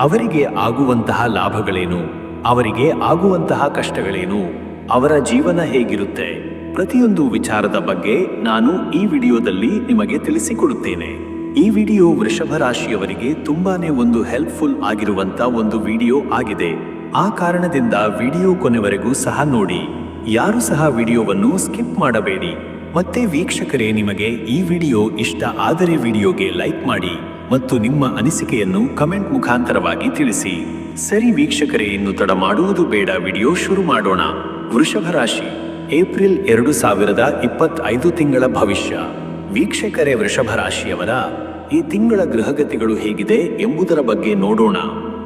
ಅವರಿಗೆ ಆಗುವಂತಹ ಲಾಭಗಳೇನು? ಅವರಿಗೆ ಆಗುವಂತಹ ಕಷ್ಟಗಳೇನು? ಅವರ ಜೀವನ ಹೇಗಿರುತ್ತೆ? ಪ್ರತಿಯೊಂದು ವಿಚಾರದ ಬಗ್ಗೆ ನಾನು ಈ ವಿಡಿಯೋದಲ್ಲಿ ನಿಮಗೆ ತಿಳಿಸಿಕೊಡುತ್ತೇನೆ. ಈ ವಿಡಿಯೋ ವೃಷಭ ರಾಶಿಯವರಿಗೆ ತುಂಬಾನೇ ಒಂದು ಹೆಲ್ಪ್ಫುಲ್ ಆಗಿರುವಂತ ಒಂದು ವಿಡಿಯೋ ಆಗಿದೆ. ಆ ಕಾರಣದಿಂದ ವಿಡಿಯೋ ಕೊನೆವರೆಗೂ ಸಹ ನೋಡಿ. ಯಾರು ಸಹ ವಿಡಿಯೋವನ್ನು ಸ್ಕಿಪ್ ಮಾಡಬೇಡಿ. ಮತ್ತೆ ವೀಕ್ಷಕರೇ, ನಿಮಗೆ ಈ ವಿಡಿಯೋ ಇಷ್ಟ ಆದರೆ ವಿಡಿಯೋಗೆ ಲೈಕ್ ಮಾಡಿ ಮತ್ತು ನಿಮ್ಮ ಅನಿಸಿಕೆಯನ್ನು ಕಮೆಂಟ್ ಮುಖಾಂತರವಾಗಿ ತಿಳಿಸಿ. ಸರಿ ವೀಕ್ಷಕರೇ, ಇನ್ನು ತಡ ಮಾಡುವುದು ಬೇಡ, ವಿಡಿಯೋ ಶುರು ಮಾಡೋಣ. ವೃಷಭ ರಾಶಿ, ಏಪ್ರಿಲ್ ಎರಡು ಸಾವಿರದ ಇಪ್ಪತ್ತೈದು ತಿಂಗಳ ಭವಿಷ್ಯ. ವೀಕ್ಷಕರೇ, ವೃಷಭ ರಾಶಿಯವರ, ಈ ತಿಂಗಳ ಗೃಹಗತಿಗಳು ಹೇಗಿದೆ ಎಂಬುದರ ಬಗ್ಗೆ ನೋಡೋಣ.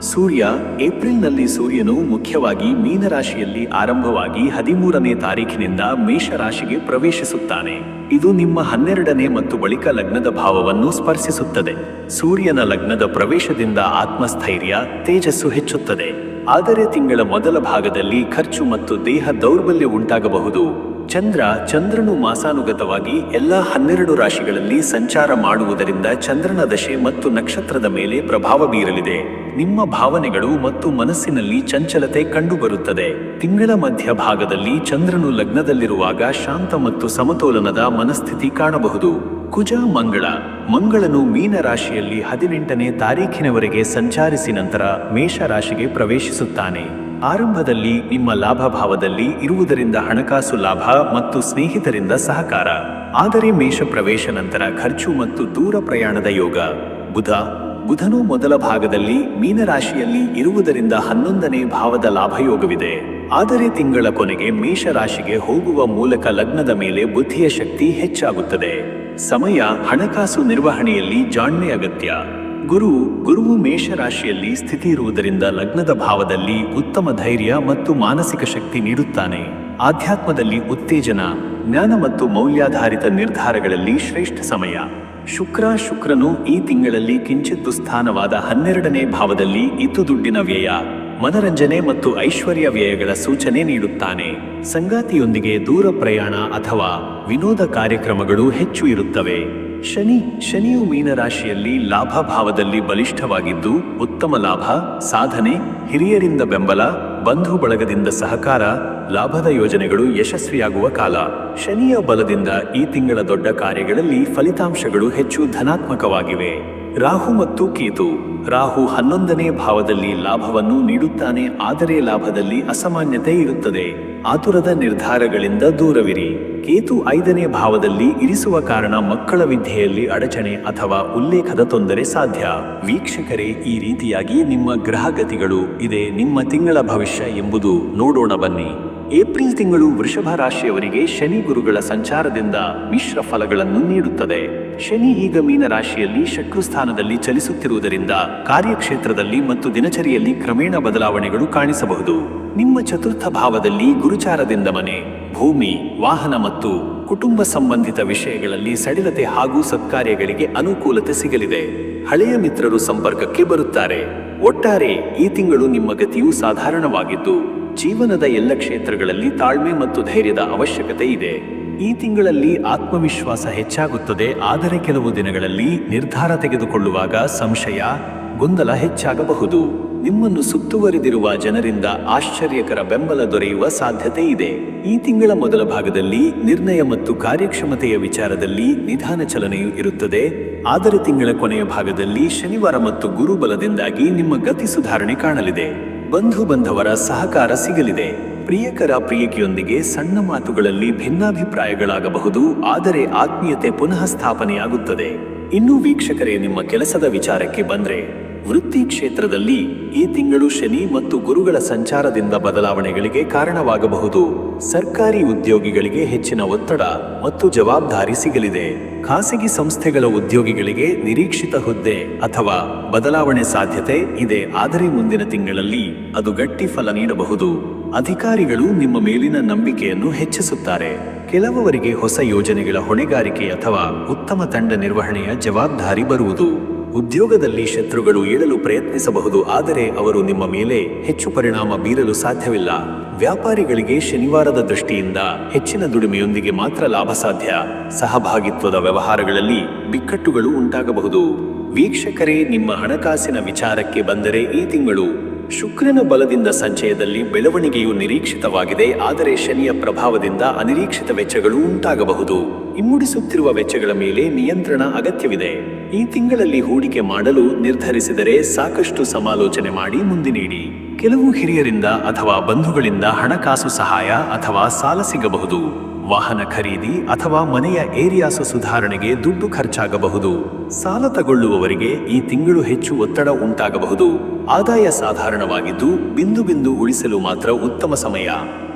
ಸೂರ್ಯ, ಏಪ್ರಿಲ್ನಲ್ಲಿ ಸೂರ್ಯನು ಮುಖ್ಯವಾಗಿ ಮೀನರಾಶಿಯಲ್ಲಿ ಆರಂಭವಾಗಿ ಹದಿಮೂರನೇ ತಾರೀಖಿನಿಂದ ಮೇಷರಾಶಿಗೆ ಪ್ರವೇಶಿಸುತ್ತಾನೆ. ಇದು ನಿಮ್ಮ ಹನ್ನೆರಡನೇ ಮತ್ತು ಬಳಿಕ ಲಗ್ನದ ಭಾವವನ್ನು ಸ್ಪರ್ಶಿಸುತ್ತದೆ. ಸೂರ್ಯನ ಲಗ್ನದ ಪ್ರವೇಶದಿಂದ ಆತ್ಮಸ್ಥೈರ್ಯ, ತೇಜಸ್ಸು ಹೆಚ್ಚುತ್ತದೆ. ಆದರೆ ತಿಂಗಳ ಮೊದಲ ಭಾಗದಲ್ಲಿ ಖರ್ಚು ಮತ್ತು ದೇಹ ದೌರ್ಬಲ್ಯ ಉಂಟಾಗಬಹುದು. ಚಂದ್ರ ಚಂದ್ರನು ಮಾಸಾನುಗತವಾಗಿ ಎಲ್ಲ ಹನ್ನೆರಡು ರಾಶಿಗಳಲ್ಲಿ ಸಂಚಾರ ಮಾಡುವುದರಿಂದ ಚಂದ್ರನ ದಶೆ ಮತ್ತು ನಕ್ಷತ್ರದ ಮೇಲೆ ಪ್ರಭಾವ ಬೀರಲಿದೆ. ನಿಮ್ಮ ಭಾವನೆಗಳು ಮತ್ತು ಮನಸ್ಸಿನಲ್ಲಿ ಚಂಚಲತೆ ಕಂಡುಬರುತ್ತದೆ. ತಿಂಗಳ ಮಧ್ಯಭಾಗದಲ್ಲಿ ಚಂದ್ರನು ಲಗ್ನದಲ್ಲಿರುವಾಗ ಶಾಂತ ಮತ್ತು ಸಮತೋಲನದ ಮನಸ್ಥಿತಿ ಕಾಣಬಹುದು. ಕುಜ ಮಂಗಳ. ಮಂಗಳನು ಮೀನ ರಾಶಿಯಲ್ಲಿ ಹದಿನೆಂಟನೇ ತಾರೀಖಿನವರೆಗೆ ಸಂಚಾರಿಸಿ ನಂತರ ಮೇಷ ರಾಶಿಗೆ ಪ್ರವೇಶಿಸುತ್ತಾನೆ. ಆರಂಭದಲ್ಲಿ ನಿಮ್ಮ ಲಾಭ ಭಾವದಲ್ಲಿ ಇರುವುದರಿಂದ ಹಣಕಾಸು ಲಾಭ ಮತ್ತು ಸ್ನೇಹಿತರಿಂದ ಸಹಕಾರ. ಆದರೆ ಮೇಷ ಪ್ರವೇಶ ನಂತರ ಖರ್ಚು ಮತ್ತು ದೂರ ಪ್ರಯಾಣದ ಯೋಗ. ಬುಧ, ಬುಧನು ಮೊದಲ ಭಾಗದಲ್ಲಿ ಮೀನರಾಶಿಯಲ್ಲಿ ಇರುವುದರಿಂದ ಹನ್ನೊಂದನೇ ಭಾವದ ಲಾಭಯೋಗವಿದೆ. ಆದರೆ ತಿಂಗಳ ಕೊನೆಗೆ ಮೇಷ ರಾಶಿಗೆ ಹೋಗುವ ಮೂಲಕ ಲಗ್ನದ ಮೇಲೆ ಬುದ್ಧಿಯ ಶಕ್ತಿ ಹೆಚ್ಚಾಗುತ್ತದೆ. ಸಮಯ, ಹಣಕಾಸು ನಿರ್ವಹಣೆಯಲ್ಲಿ ಜಾಣ್ಮೆ ಅಗತ್ಯ. ಗುರು ಗುರುವು ಮೇಷರಾಶಿಯಲ್ಲಿ ಸ್ಥಿತಿ ಇರುವುದರಿಂದ ಲಗ್ನದ ಭಾವದಲ್ಲಿ ಉತ್ತಮ ಧೈರ್ಯ ಮತ್ತು ಮಾನಸಿಕ ಶಕ್ತಿ ನೀಡುತ್ತಾನೆ. ಆಧ್ಯಾತ್ಮದಲ್ಲಿ ಉತ್ತೇಜನ, ಜ್ಞಾನ ಮತ್ತು ಮೌಲ್ಯಾಧಾರಿತ ನಿರ್ಧಾರಗಳಲ್ಲಿ ಶ್ರೇಷ್ಠ ಸಮಯ. ಶುಕ್ರ ಶುಕ್ರನು ಈ ತಿಂಗಳಲ್ಲಿ ಕಿಂಚಿತ್ತು ಸ್ಥಾನವಾದ ಹನ್ನೆರಡನೇ ಭಾವದಲ್ಲಿ ಇತ್ತು ದುಡ್ಡಿನ ವ್ಯಯ, ಮನರಂಜನೆ ಮತ್ತು ಐಶ್ವರ್ಯ ವ್ಯಯಗಳ ಸೂಚನೆ ನೀಡುತ್ತಾನೆ. ಸಂಗಾತಿಯೊಂದಿಗೆ ದೂರ ಪ್ರಯಾಣ ಅಥವಾ ವಿನೋದ ಕಾರ್ಯಕ್ರಮಗಳು ಹೆಚ್ಚು ಇರುತ್ತವೆ. ಶನಿ, ಶನಿಯು ಮೀನರಾಶಿಯಲ್ಲಿ ಲಾಭ ಭಾವದಲ್ಲಿ ಬಲಿಷ್ಠವಾಗಿದ್ದು ಉತ್ತಮ ಲಾಭ, ಸಾಧನೆ, ಹಿರಿಯರಿಂದ ಬೆಂಬಲ, ಬಂಧು ಬಳಗದಿಂದ ಸಹಕಾರ, ಲಾಭದ ಯೋಜನೆಗಳು ಯಶಸ್ವಿಯಾಗುವ ಕಾಲ. ಶನಿಯ ಬಲದಿಂದ ಈ ತಿಂಗಳ ದೊಡ್ಡ ಕಾರ್ಯಗಳಲ್ಲಿ ಫಲಿತಾಂಶಗಳು ಹೆಚ್ಚು ಧನಾತ್ಮಕವಾಗಿವೆ. ರಾಹು ಮತ್ತು ಕೇತು. ರಾಹು ಹನ್ನೊಂದನೇ ಭಾವದಲ್ಲಿ ಲಾಭವನ್ನು ನೀಡುತ್ತಾನೆ, ಆದರೆ ಲಾಭದಲ್ಲಿ ಅಸಾಮಾನ್ಯತೆ ಇರುತ್ತದೆ. ಆತುರದ ನಿರ್ಧಾರಗಳಿಂದ ದೂರವಿರಿ. ಕೇತು ಐದನೇ ಭಾವದಲ್ಲಿ ಇರಿಸುವ ಕಾರಣ ಮಕ್ಕಳ ವಿದ್ಯೆಯಲ್ಲಿ ಅಡಚಣೆ ಅಥವಾ ಉಲ್ಲೇಖದ ತೊಂದರೆ ಸಾಧ್ಯ. ವೀಕ್ಷಕರೇ, ಈ ರೀತಿಯಾಗಿ ನಿಮ್ಮ ಗ್ರಹಗತಿಗಳು, ಇದೆ ನಿಮ್ಮ ತಿಂಗಳ ಭವಿಷ್ಯ ಎಂಬುದು ನೋಡೋಣ ಬನ್ನಿ. ಏಪ್ರಿಲ್ ತಿಂಗಳು ವೃಷಭ ರಾಶಿಯವರಿಗೆ ಶನಿ ಗುರುಗಳ ಸಂಚಾರದಿಂದ ಮಿಶ್ರ ಫಲಗಳನ್ನು ನೀಡುತ್ತದೆ. ಶನಿ ಈಗ ಮೀನ ರಾಶಿಯಲ್ಲಿ ಶತ್ರು ಸ್ಥಾನದಲ್ಲಿ ಚಲಿಸುತ್ತಿರುವುದರಿಂದ ಕಾರ್ಯಕ್ಷೇತ್ರದಲ್ಲಿ ಮತ್ತು ದಿನಚರಿಯಲ್ಲಿ ಕ್ರಮೇಣ ಬದಲಾವಣೆಗಳು ಕಾಣಿಸಬಹುದು. ನಿಮ್ಮ ಚತುರ್ಥ ಭಾವದಲ್ಲಿ ಗುರುಚಾರದಿಂದ ಮನೆ, ಭೂಮಿ, ವಾಹನ ಮತ್ತು ಕುಟುಂಬ ಸಂಬಂಧಿತ ವಿಷಯಗಳಲ್ಲಿ ಸಡಿಲತೆ ಹಾಗೂ ಸತ್ಕಾರ್ಯಗಳಿಗೆ ಅನುಕೂಲತೆ ಸಿಗಲಿದೆ. ಹಳೆಯ ಮಿತ್ರರು ಸಂಪರ್ಕಕ್ಕೆ ಬರುತ್ತಾರೆ. ಒಟ್ಟಾರೆ, ಈ ತಿಂಗಳು ನಿಮ್ಮ ಗತಿಯು ಸಾಧಾರಣವಾಗಿದ್ದು, ಜೀವನದ ಎಲ್ಲ ಕ್ಷೇತ್ರಗಳಲ್ಲಿ ತಾಳ್ಮೆ ಮತ್ತು ಧೈರ್ಯದ ಅವಶ್ಯಕತೆ ಇದೆ. ಈ ತಿಂಗಳಲ್ಲಿ ಆತ್ಮವಿಶ್ವಾಸ ಹೆಚ್ಚಾಗುತ್ತದೆ, ಆದರೆ ಕೆಲವು ದಿನಗಳಲ್ಲಿ ನಿರ್ಧಾರ ತೆಗೆದುಕೊಳ್ಳುವಾಗ ಸಂಶಯ, ಗೊಂದಲ ಹೆಚ್ಚಾಗಬಹುದು. ನಿಮ್ಮನ್ನು ಸುತ್ತುವರಿದಿರುವ ಜನರಿಂದ ಆಶ್ಚರ್ಯಕರ ಬೆಂಬಲ ದೊರೆಯುವ ಸಾಧ್ಯತೆ ಇದೆ. ಈ ತಿಂಗಳ ಮೊದಲ ಭಾಗದಲ್ಲಿ ನಿರ್ಣಯ ಮತ್ತು ಕಾರ್ಯಕ್ಷಮತೆಯ ವಿಚಾರದಲ್ಲಿ ನಿಧಾನ ಚಲನೆಯು ಇರುತ್ತದೆ. ಆದರೆ ತಿಂಗಳ ಕೊನೆಯ ಭಾಗದಲ್ಲಿ ಶನಿವಾರ ಮತ್ತು ಗುರುಬಲದಿಂದಾಗಿ ನಿಮ್ಮ ಗತಿ ಸುಧಾರಣೆ ಕಾಣಲಿದೆ. ಬಂಧು ಬಂಧವರ ಸಹಕಾರ ಸಿಗಲಿದೆ. ಪ್ರಿಯಕರ ಪ್ರಿಯಕಿಯೊಂದಿಗೆ ಸಣ್ಣ ಮಾತುಗಳಲ್ಲಿ ಭಿನ್ನಾಭಿಪ್ರಾಯಗಳಾಗಬಹುದು, ಆದರೆ ಆತ್ಮೀಯತೆ ಪುನಃ ಸ್ಥಾಪನೆಯಾಗುತ್ತದೆ ಇನ್ನೂ ವೀಕ್ಷಕರೇ, ನಿಮ್ಮ ಕೆಲಸದ ವಿಚಾರಕ್ಕೆ ಬಂದ್ರೆ ವೃತ್ತಿ ಕ್ಷೇತ್ರದಲ್ಲಿ ಈ ತಿಂಗಳು ಶನಿ ಮತ್ತು ಗುರುಗಳ ಸಂಚಾರದಿಂದ ಬದಲಾವಣೆಗಳಿಗೆ ಕಾರಣವಾಗಬಹುದು. ಸರ್ಕಾರಿ ಉದ್ಯೋಗಿಗಳಿಗೆ ಹೆಚ್ಚಿನ ಒತ್ತಡ ಮತ್ತು ಜವಾಬ್ದಾರಿ ಸಿಗಲಿದೆ. ಖಾಸಗಿ ಸಂಸ್ಥೆಗಳ ಉದ್ಯೋಗಿಗಳಿಗೆ ನಿರೀಕ್ಷಿತ ಹುದ್ದೆ ಅಥವಾ ಬದಲಾವಣೆ ಸಾಧ್ಯತೆ ಇದೆ. ಆದರೆ ಮುಂದಿನ ತಿಂಗಳಲ್ಲಿ ಅದು ಗಟ್ಟಿ ಫಲ ನೀಡಬಹುದು. ಅಧಿಕಾರಿಗಳು ನಿಮ್ಮ ಮೇಲಿನ ನಂಬಿಕೆಯನ್ನು ಹೆಚ್ಚಿಸುತ್ತಾರೆ. ಕೆಲವರಿಗೆ ಹೊಸ ಯೋಜನೆಗಳ ಹೊಣೆಗಾರಿಕೆ ಅಥವಾ ಉತ್ತಮ ತಂಡ ನಿರ್ವಹಣೆಯ ಜವಾಬ್ದಾರಿ ಬರುವುದು. ಉದ್ಯೋಗದಲ್ಲಿ ಶತ್ರುಗಳು ಏಳಲು ಪ್ರಯತ್ನಿಸಬಹುದು, ಆದರೆ ಅವರು ನಿಮ್ಮ ಮೇಲೆ ಹೆಚ್ಚು ಪರಿಣಾಮ ಬೀರಲು ಸಾಧ್ಯವಿಲ್ಲ. ವ್ಯಾಪಾರಿಗಳಿಗೆ ಶನಿವಾರದ ದೃಷ್ಟಿಯಿಂದ ಹೆಚ್ಚಿನ ದುಡಿಮೆಯೊಂದಿಗೆ ಮಾತ್ರ ಲಾಭ ಸಾಧ್ಯ. ಸಹಭಾಗಿತ್ವದ ವ್ಯವಹಾರಗಳಲ್ಲಿ ಬಿಕ್ಕಟ್ಟುಗಳು ಉಂಟಾಗಬಹುದು. ವೀಕ್ಷಕರೇ, ನಿಮ್ಮ ಹಣಕಾಸಿನ ವಿಚಾರಕ್ಕೆ ಬಂದರೆ ಈ ತಿಂಗಳು ಶುಕ್ರನ ಬಲದಿಂದ ಸಂಚಯದಲ್ಲಿ ಬೆಳವಣಿಗೆಯು ನಿರೀಕ್ಷಿತವಾಗಿದೆ, ಆದರೆ ಶನಿಯ ಪ್ರಭಾವದಿಂದ ಅನಿರೀಕ್ಷಿತ ವೆಚ್ಚಗಳು ಉಂಟಾಗಬಹುದು. ಇಮ್ಮುಡಿಸುತ್ತಿರುವ ವೆಚ್ಚಗಳ ಮೇಲೆ ನಿಯಂತ್ರಣ ಅಗತ್ಯವಿದೆ. ಈ ತಿಂಗಳಲ್ಲಿ ಹೂಡಿಕೆ ಮಾಡಲು ನಿರ್ಧರಿಸಿದರೆ ಸಾಕಷ್ಟು ಸಮಾಲೋಚನೆ ಮಾಡಿ ಮುಂದೆ ನೀಡಿ. ಕೆಲವು ಹಿರಿಯರಿಂದ ಅಥವಾ ಬಂಧುಗಳಿಂದ ಹಣಕಾಸು ಸಹಾಯ ಅಥವಾ ಸಾಲ ಸಿಗಬಹುದು. ವಾಹನ ಖರೀದಿ ಅಥವಾ ಮನೆಯ ಏರಿಯಾಸು ಸುಧಾರಣೆಗೆ ದುಡ್ಡು ಖರ್ಚಾಗಬಹುದು. ಸಾಲ ತಗೊಳ್ಳುವವರಿಗೆ ಈ ತಿಂಗಳು ಹೆಚ್ಚು ಒತ್ತಡ ಉಂಟಾಗಬಹುದು. ಆದಾಯ ಸಾಧಾರಣವಾಗಿದ್ದು ಬಿಂದು ಬಿಂದು ಉಳಿಸಲು ಮಾತ್ರ ಉತ್ತಮ ಸಮಯ.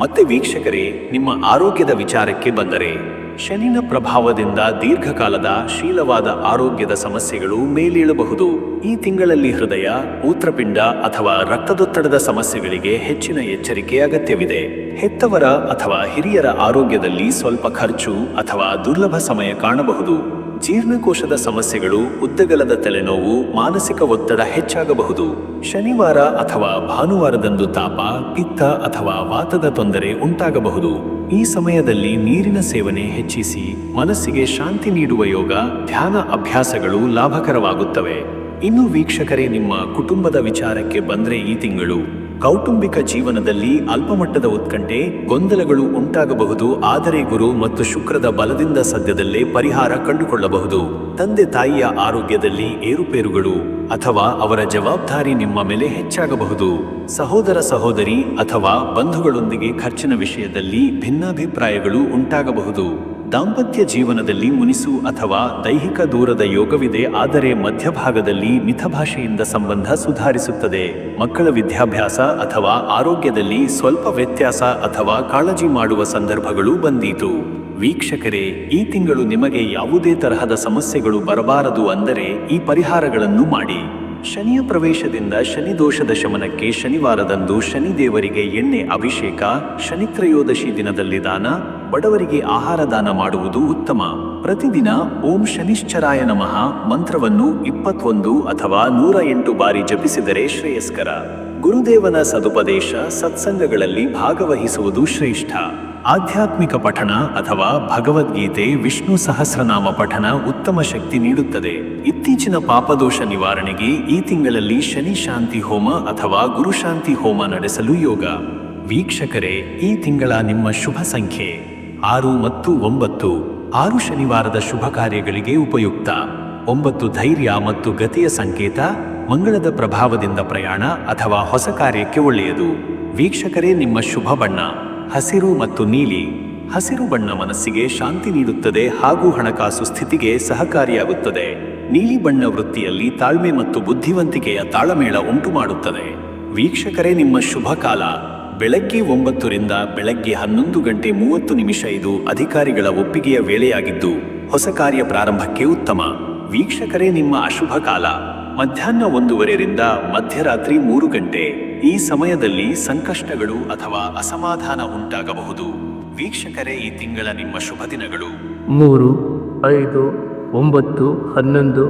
ಮತ್ತೆ ವೀಕ್ಷಕರೇ, ನಿಮ್ಮ ಆರೋಗ್ಯದ ವಿಚಾರಕ್ಕೆ ಬಂದರೆ. ಶನಿನ ಪ್ರಭಾವದಿಂದ ದೀರ್ಘಕಾಲದ ಶೀಲವಾದ ಆರೋಗ್ಯದ ಸಮಸ್ಯೆಗಳು ಮೇಲೇಳಬಹುದು. ಈ ತಿಂಗಳಲ್ಲಿ ಹೃದಯ, ಮೂತ್ರಪಿಂಡ ಅಥವಾ ರಕ್ತದೊತ್ತಡದ ಸಮಸ್ಯೆಗಳಿಗೆ ಹೆಚ್ಚಿನ ಎಚ್ಚರಿಕೆ ಅಗತ್ಯವಿದೆ. ಹೆತ್ತವರ ಅಥವಾ ಹಿರಿಯರ ಆರೋಗ್ಯದಲ್ಲಿ ಸ್ವಲ್ಪ ಖರ್ಚು ಅಥವಾ ದುರ್ಲಭ ಸಮಯ ಕಾಣಬಹುದು. ಜೀರ್ಣಕೋಶದ ಸಮಸ್ಯೆಗಳು, ಉದ್ದಗಲದ ತಲೆನೋವು, ಮಾನಸಿಕ ಒತ್ತಡ ಹೆಚ್ಚಾಗಬಹುದು. ಶನಿವಾರ ಅಥವಾ ಭಾನುವಾರದಂದು ತಾಪ, ಪಿತ್ತ ಅಥವಾ ವಾತದ ತೊಂದರೆ ಉಂಟಾಗಬಹುದು. ಈ ಸಮಯದಲ್ಲಿ ನೀರಿನ ಸೇವನೆ ಹೆಚ್ಚಿಸಿ ಮನಸ್ಸಿಗೆ ಶಾಂತಿ ನೀಡುವ ಯೋಗ, ಧ್ಯಾನ ಅಭ್ಯಾಸಗಳು ಲಾಭಕರವಾಗುತ್ತವೆ. ಇನ್ನು ವೀಕ್ಷಕರೇ, ನಿಮ್ಮ ಕುಟುಂಬದ ವಿಚಾರಕ್ಕೆ ಬಂದ್ರೆ ಈ ತಿಂಗಳು ಕೌಟುಂಬಿಕ ಜೀವನದಲ್ಲಿ ಅಲ್ಪಮಟ್ಟದ ಉತ್ಕಂಠೆ, ಗೊಂದಲಗಳು ಉಂಟಾಗಬಹುದು. ಆದರೆ ಗುರು ಮತ್ತು ಶುಕ್ರದ ಬಲದಿಂದ ಸದ್ಯದಲ್ಲೇ ಪರಿಹಾರ ಕಂಡುಕೊಳ್ಳಬಹುದು. ತಂದೆ ತಾಯಿಯ ಆರೋಗ್ಯದಲ್ಲಿ ಏರುಪೇರುಗಳು ಅಥವಾ ಅವರ ಜವಾಬ್ದಾರಿ ನಿಮ್ಮ ಮೇಲೆ ಹೆಚ್ಚಾಗಬಹುದು. ಸಹೋದರ ಸಹೋದರಿ ಅಥವಾ ಬಂಧುಗಳೊಂದಿಗೆ ಖರ್ಚಿನ ವಿಷಯದಲ್ಲಿ ಭಿನ್ನಾಭಿಪ್ರಾಯಗಳು ಉಂಟಾಗಬಹುದು. ದಾಂಪತ್ಯ ಜೀವನದಲ್ಲಿ ಮುನಿಸು ಅಥವಾ ದೈಹಿಕ ದೂರದ ಯೋಗವಿದೆ, ಆದರೆ ಮಧ್ಯಭಾಗದಲ್ಲಿ ಮಿತಭಾಷೆಯಿಂದ ಸಂಬಂಧ ಸುಧಾರಿಸುತ್ತದೆ. ಮಕ್ಕಳ ವಿದ್ಯಾಭ್ಯಾಸ ಅಥವಾ ಆರೋಗ್ಯದಲ್ಲಿ ಸ್ವಲ್ಪ ವ್ಯತ್ಯಾಸ ಅಥವಾ ಕಾಳಜಿ ಮಾಡುವ ಸಂದರ್ಭಗಳು ಬಂದೀತು. ವೀಕ್ಷಕರೇ, ಈ ತಿಂಗಳು ನಿಮಗೆ ಯಾವುದೇ ತರಹದ ಸಮಸ್ಯೆಗಳು ಬರಬಾರದು ಅಂದರೆ ಈ ಪರಿಹಾರಗಳನ್ನು ಮಾಡಿ. ಶನಿಯ ಪ್ರವೇಶದಿಂದ ಶನಿ ದೋಷದ ಶಮನಕ್ಕೆ ಶನಿವಾರದಂದು ಶನಿ ದೇವರಿಗೆ ಎಣ್ಣೆ ಅಭಿಷೇಕ, ಶನಿತ್ರಯೋದಶಿ ದಿನದಲ್ಲಿ ದಾನ ಬಡವರಿಗೆ ಆಹಾರ ದಾನ ಮಾಡುವುದು ಉತ್ತಮ. ಪ್ರತಿದಿನ ಓಂ ಶನಿಶ್ಚರಾಯ ನಮಃ ಮಂತ್ರವನ್ನು ಇಪ್ಪತ್ತೊಂದು ಅಥವಾ ನೂರ ಎಂಟು ಬಾರಿ ಜಪಿಸಿದರೆ ಶ್ರೇಯಸ್ಕರ. ಗುರುದೇವನ ಸದುಪದೇಶ ಸತ್ಸಂಗಗಳಲ್ಲಿ ಭಾಗವಹಿಸುವುದು ಶ್ರೇಷ್ಠ. ಆಧ್ಯಾತ್ಮಿಕ ಪಠಣ ಅಥವಾ ಭಗವದ್ಗೀತೆ ವಿಷ್ಣು ಸಹಸ್ರನಾಮ ಪಠಣ ಉತ್ತಮ ಶಕ್ತಿ ನೀಡುತ್ತದೆ. ಇತ್ತೀಚಿನ ಪಾಪದೋಷ ನಿವಾರಣೆಗೆ ಈ ತಿಂಗಳಲ್ಲಿ ಶನಿ ಶಾಂತಿ ಹೋಮ ಅಥವಾ ಗುರುಶಾಂತಿ ಹೋಮ ನಡೆಸಲು ಯೋಗ. ವೀಕ್ಷಕರೇ, ಈ ತಿಂಗಳ ನಿಮ್ಮ ಶುಭ ಸಂಖ್ಯೆ. ಆರು ಮತ್ತು ಒಂಬತ್ತು ಆರು ಶನಿವಾರದ ಶುಭ ಕಾರ್ಯಗಳಿಗೆ ಉಪಯುಕ್ತ. ಒಂಬತ್ತು ಧೈರ್ಯ ಮತ್ತು ಗತಿಯ ಸಂಕೇತ, ಮಂಗಳದ ಪ್ರಭಾವದಿಂದ ಪ್ರಯಾಣ ಅಥವಾ ಹೊಸ ಕಾರ್ಯಕ್ಕೆ ಒಳ್ಳೆಯದು. ವೀಕ್ಷಕರೇ, ನಿಮ್ಮ ಶುಭ ಬಣ್ಣ, ಹಸಿರು ಮತ್ತು ನೀಲಿ. ಹಸಿರು ಬಣ್ಣ ಮನಸ್ಸಿಗೆ ಶಾಂತಿ ನೀಡುತ್ತದೆ ಹಾಗೂ ಹಣಕಾಸು ಸ್ಥಿತಿಗೆ ಸಹಕಾರಿಯಾಗುತ್ತದೆ. ನೀಲಿ ಬಣ್ಣ ವೃತ್ತಿಯಲ್ಲಿ ತಾಳ್ಮೆ ಮತ್ತು ಬುದ್ಧಿವಂತಿಕೆಯ ತಾಳಮೇಳ ಉಂಟು ಮಾಡುತ್ತದೆ ವೀಕ್ಷಕರೇ, ನಿಮ್ಮ ಶುಭ ಕಾಲ. ಬೆಳಗ್ಗೆ ಒಂಬತ್ತರಿಂದ ಬೆಳಗ್ಗೆ ಹನ್ನೊಂದು ಗಂಟೆ ಮೂವತ್ತು ನಿಮಿಷ ಇದು ಅಧಿಕಾರಿಗಳ ಒಪ್ಪಿಗೆಯ ವೇಳೆಯಾಗಿದ್ದು ಹೊಸ ಕಾರ್ಯ ಪ್ರಾರಂಭಕ್ಕೆ ಉತ್ತಮ. ವೀಕ್ಷಕರೇ ನಿಮ್ಮ ಅಶುಭ ಕಾಲ. ಮಧ್ಯಾಹ್ನ ಒಂದೂವರೆಯಿಂದ ಮಧ್ಯರಾತ್ರಿ ಮೂರು ಗಂಟೆ. ಈ ಸಮಯದಲ್ಲಿ ಸಂಕಷ್ಟಗಳು ಅಥವಾ ಅಸಮಾಧಾನ ಉಂಟಾಗಬಹುದು. ವೀಕ್ಷಕರೇ ಈ ತಿಂಗಳ ನಿಮ್ಮ ಶುಭ ದಿನಗಳು. ಮೂರು ಐದು ಒಂಬತ್ತು ಹನ್ನೊಂದು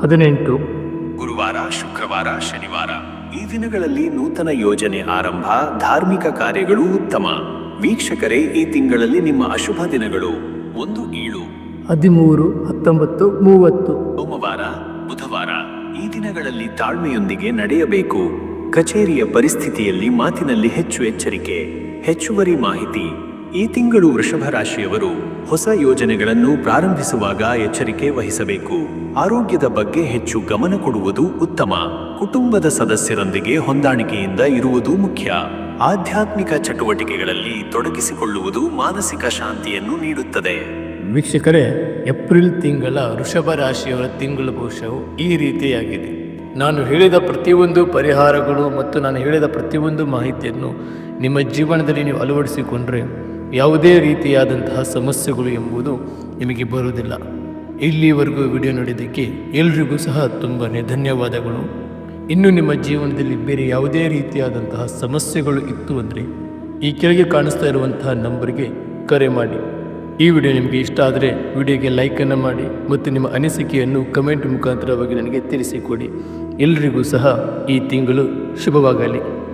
ಹದಿನೆಂಟು. ಗುರುವಾರ ಶುಕ್ರವಾರ ಶನಿವಾರ. ಈ ದಿನಗಳಲ್ಲಿ ನೂತನ ಯೋಜನೆ ಆರಂಭ ಧಾರ್ಮಿಕ ಕಾರ್ಯಗಳು ಉತ್ತಮ. ವೀಕ್ಷಕರೇ ಈ ತಿಂಗಳಲ್ಲಿ ನಿಮ್ಮ ಅಶುಭ ದಿನಗಳು. ಒಂದು ಏಳು. ಹದಿಮೂರು ಹತ್ತೊಂಬತ್ತು ಮೂವತ್ತು. ಸೋಮವಾರ ಬುಧವಾರ. ಈ ದಿನಗಳಲ್ಲಿ ತಾಳ್ಮೆಯೊಂದಿಗೆ ನಡೆಯಬೇಕು. ಕಚೇರಿಯ ಪರಿಸ್ಥಿತಿಯಲ್ಲಿ ಮಾತಿನಲ್ಲಿ ಹೆಚ್ಚು ಎಚ್ಚರಿಕೆ. ಹೆಚ್ಚುವರಿ ಮಾಹಿತಿ. ಈ ತಿಂಗಳು ವೃಷಭ ರಾಶಿಯವರು ಹೊಸ ಯೋಜನೆಗಳನ್ನು ಪ್ರಾರಂಭಿಸುವಾಗ ಎಚ್ಚರಿಕೆ ವಹಿಸಬೇಕು. ಆರೋಗ್ಯದ ಬಗ್ಗೆ ಹೆಚ್ಚು ಗಮನ ಕೊಡುವುದು ಉತ್ತಮ. ಕುಟುಂಬದ ಸದಸ್ಯರೊಂದಿಗೆ ಹೊಂದಾಣಿಕೆಯಿಂದ ಇರುವುದು ಮುಖ್ಯ. ಆಧ್ಯಾತ್ಮಿಕ ಚಟುವಟಿಕೆಗಳಲ್ಲಿ ತೊಡಗಿಸಿಕೊಳ್ಳುವುದು ಮಾನಸಿಕ ಶಾಂತಿಯನ್ನು ನೀಡುತ್ತದೆ. ವೀಕ್ಷಕರೇ, ಏಪ್ರಿಲ್ ತಿಂಗಳ ವೃಷಭ ರಾಶಿಯವರ ತಿಂಗಳ ಭವಿಷ್ಯವು ಈ ರೀತಿಯಾಗಿದೆ. ನಾನು ಹೇಳಿದ ಪ್ರತಿಯೊಂದು ಪರಿಹಾರಗಳು ಮತ್ತು ನಾನು ಹೇಳಿದ ಪ್ರತಿಯೊಂದು ಮಾಹಿತಿಯನ್ನು ನಿಮ್ಮ ಜೀವನದಲ್ಲಿ ನೀವು ಅಳವಡಿಸಿಕೊಂಡ್ರೆ ಯಾವುದೇ ರೀತಿಯಾದಂತಹ ಸಮಸ್ಯೆಗಳು ಎಂಬುದು ನಿಮಗೆ ಬರುವುದಿಲ್ಲ. ಇಲ್ಲಿವರೆಗೂ ವಿಡಿಯೋ ನೋಡಿದ್ದಕ್ಕೆ ಎಲ್ರಿಗೂ ಸಹ ತುಂಬಾ ಧನ್ಯವಾದಗಳು. ಇನ್ನು ನಿಮ್ಮ ಜೀವನದಲ್ಲಿ ಬೇರೆ ಯಾವುದೇ ರೀತಿಯಾದಂತಹ ಸಮಸ್ಯೆಗಳು ಇತ್ತು ಅಂದರೆ ಈ ಕೆಳಗೆ ಕಾಣಿಸ್ತಾ ಇರುವಂತಹ ನಂಬರ್ಗೆ ಕರೆ ಮಾಡಿ. ಈ ವಿಡಿಯೋ ನಿಮಗೆ ಇಷ್ಟ ಆದರೆ ವಿಡಿಯೋಗೆ ಲೈಕನ್ನು ಮಾಡಿ ಮತ್ತು ನಿಮ್ಮ ಅನಿಸಿಕೆಯನ್ನು ಕಮೆಂಟ್ ಮುಖಾಂತರವಾಗಿ ನನಗೆ ತಿಳಿಸಿಕೊಡಿ. ಎಲ್ರಿಗೂ ಸಹ ಈ ತಿಂಗಳು ಶುಭವಾಗಲಿ.